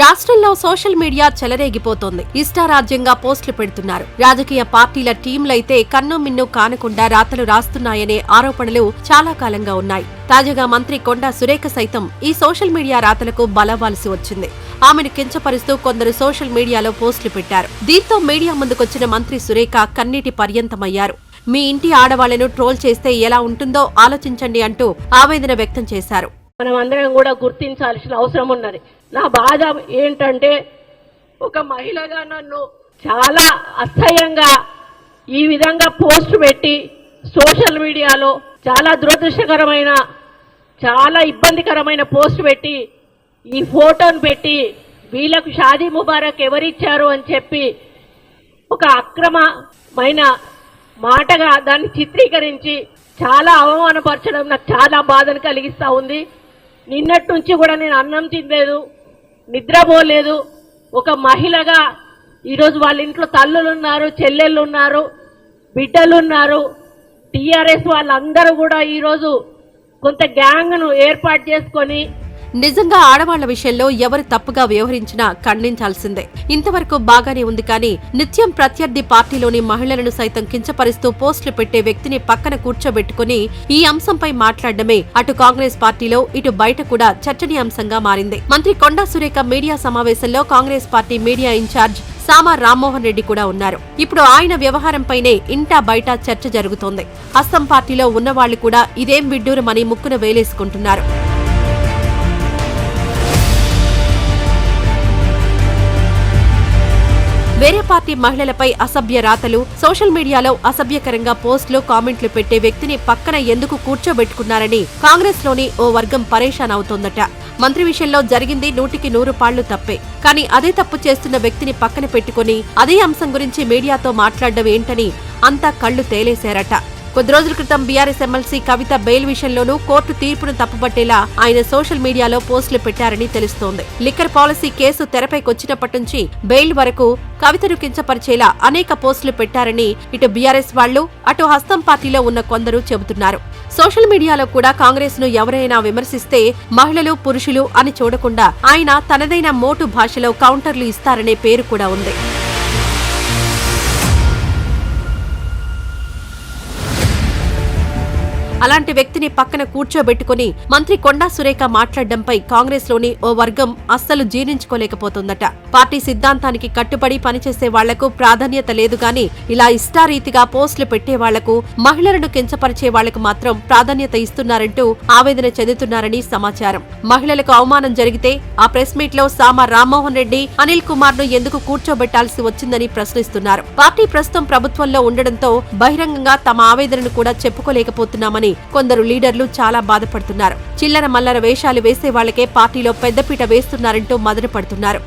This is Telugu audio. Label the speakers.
Speaker 1: రాష్ట్రంలో సోషల్ మీడియా చెలరేగిపోతోంది. ఇష్టారాజ్యంగా పోస్టులు పెడుతున్నారు. రాజకీయ పార్టీల టీంలైతే కన్ను మిన్ను కానకుండా రాతలు రాస్తున్నాయనే ఆరోపణలు చాలా కాలంగా ఉన్నాయి. తాజాగా మంత్రి కొండా సురేఖ సైతం ఈ సోషల్ మీడియా రాతలకు బలవ్వాల్సి వచ్చింది. ఆమెను కించపరుస్తూ కొందరు సోషల్ మీడియాలో పోస్టులు పెట్టారు. దీంతో మీడియా ముందుకొచ్చిన మంత్రి సురేఖ కన్నీటి పర్యంతమయ్యారు. మీ ఇంటి ఆడవాళ్ళను ట్రోల్ చేస్తే ఎలా ఉంటుందో ఆలోచించండి అంటూ ఆవేదన వ్యక్తం చేశారు.
Speaker 2: మనం అందరం కూడా గుర్తించాల్సిన అవసరం ఉన్నది. నా బాధ ఏంటంటే ఒక మహిళగా నన్ను చాలా అసహ్యంగా ఈ విధంగా పోస్ట్ పెట్టి సోషల్ మీడియాలో చాలా దురదృష్టకరమైన చాలా ఇబ్బందికరమైన పోస్ట్ పెట్టి ఈ ఫోటోను పెట్టి వీళ్ళకు షాదీ ముబారక్ ఎవరిచ్చారు అని చెప్పి ఒక అక్రమమైన మాటగా దాన్ని చిత్రీకరించి చాలా అవమానపరచడం నాకు చాలా బాధను కలిగిస్తూ ఉంది. నిన్నటి నుంచి కూడా నేను అన్నం తినలేదు నిద్రపోలేదు ఒక మహిళగా ఈరోజు వాళ్ళ ఇంట్లో తల్లులు ఉన్నారు చెల్లెళ్ళు ఉన్నారు బిడ్డలు ఉన్నారు టీఆర్ఎస్ వాళ్ళందరూ కూడా ఈరోజు కొంత గ్యాంగ్ను ఏర్పాటు చేసుకొని
Speaker 1: నిజంగా ఆడవాళ్ళ విషయంలో ఎవరు తప్పుగా వ్యవహరించినా ఖండించాల్సిందే. ఇంతవరకు బాగానే ఉంది కానీ నిత్యం ప్రత్యర్థి పార్టీలోని మహిళలను సైతం కించపరుస్తూ పోస్టులు పెట్టే వ్యక్తిని పక్కన కూర్చోబెట్టుకుని ఈ అంశంపై మాట్లాడడమే అటు కాంగ్రెస్ పార్టీలో ఇటు బయట కూడా చర్చనీయాంశంగా మారింది. మంత్రి కొండా సురేఖ మీడియా సమావేశంలో Congress party media incharge Sama Rammohan Reddy కూడా ఉన్నారు. ఇప్పుడు ఆయన వ్యవహారంపైనే ఇంటా బయట చర్చ జరుగుతోంది. అస్సం పార్టీలో ఉన్నవాళ్ళు కూడా ఇదేం విడ్డూరమని ముక్కున వేలేసుకుంటున్నారు. వేరే పార్టీ మహిళలపై అసభ్య రాతలు సోషల్ మీడియాలో అసభ్యకరంగా పోస్టులు కామెంట్లు పెట్టే వ్యక్తిని పక్కన ఎందుకు కూర్చోబెట్టుకున్నారని కాంగ్రెస్లోని ఓ వర్గం పరేషాన్ అవుతోందట. మంత్రి విషయంలో జరిగింది నూటికి నూరు పాళ్ళు తప్పే. కానీ అదే తప్పు చేస్తున్న వ్యక్తిని పక్కన పెట్టుకుని అదే అంశం గురించి మీడియాతో మాట్లాడడం ఏంటని అంతా కళ్ళు తేలేశారట. కొద్ది రోజుల క్రితం బీఆర్ఎస్ ఎమ్మెల్సీ కవిత బెయిల్ విషయంలోనూ కోర్టు తీర్పును తప్పుపట్టేలా ఆయన సోషల్ మీడియాలో పోస్టులు పెట్టారని తెలుస్తోంది. లిక్కర్ పాలసీ కేసు తెరపైకొచ్చినప్పటి నుంచి బెయిల్ వరకు కవితను కించపరిచేలా అనేక పోస్టులు పెట్టారని ఇటు బీఆర్ఎస్ వాళ్ళు అటు హస్తం పార్టీలో ఉన్న కొందరు చెబుతున్నారు. సోషల్ మీడియాలో కూడా కాంగ్రెస్ను ఎవరైనా విమర్శిస్తే మహిళలు పురుషులు అని చూడకుండా ఆయన తనదైన మోటు భాషలో కౌంటర్లు ఇస్తారనే పేరు కూడా ఉంది. అలాంటి వ్యక్తిని పక్కన కూర్చోబెట్టుకుని మంత్రి కొండా సురేఖ మాట్లాడడంపై కాంగ్రెస్లోని ఓ వర్గం అస్సలు జీర్ణించుకోలేకపోతుందట. పార్టీ సిద్ధాంతానికి కట్టుబడి పనిచేసే వాళ్ళకు ప్రాధాన్యత లేదు గాని ఇలా ఇష్టారీతిగా పోస్టులు పెట్టే వాళ్ళకు మహిళలను కించపరిచే వాళ్ళకు మాత్రం ప్రాధాన్యత ఇస్తున్నారంటూ ఆవేదన చెందుతున్నారని సమాచారం. మహిళలకు అవమానం జరిగితే ఆ ప్రెస్ మీట్లో సామా రామ్మోహన్ రెడ్డి అనిల్ కుమార్ను ఎందుకు కూర్చోబెట్టాల్సి వచ్చిందని ప్రశ్నిస్తున్నారు. పార్టీ ప్రస్తుతం ప్రభుత్వంలో ఉండడంతో బహిరంగంగా తమ ఆవేదనను కూడా చెప్పుకోలేకపోతున్నామని కొందరు లీడర్లు చాలా బాధపడుతున్నారు. చిల్లర మల్లర వేషాలు వేసే వాళ్ళకే పార్టీలో పెద్దపీట వేస్తున్నారంటూ మదనపడుతున్నారు.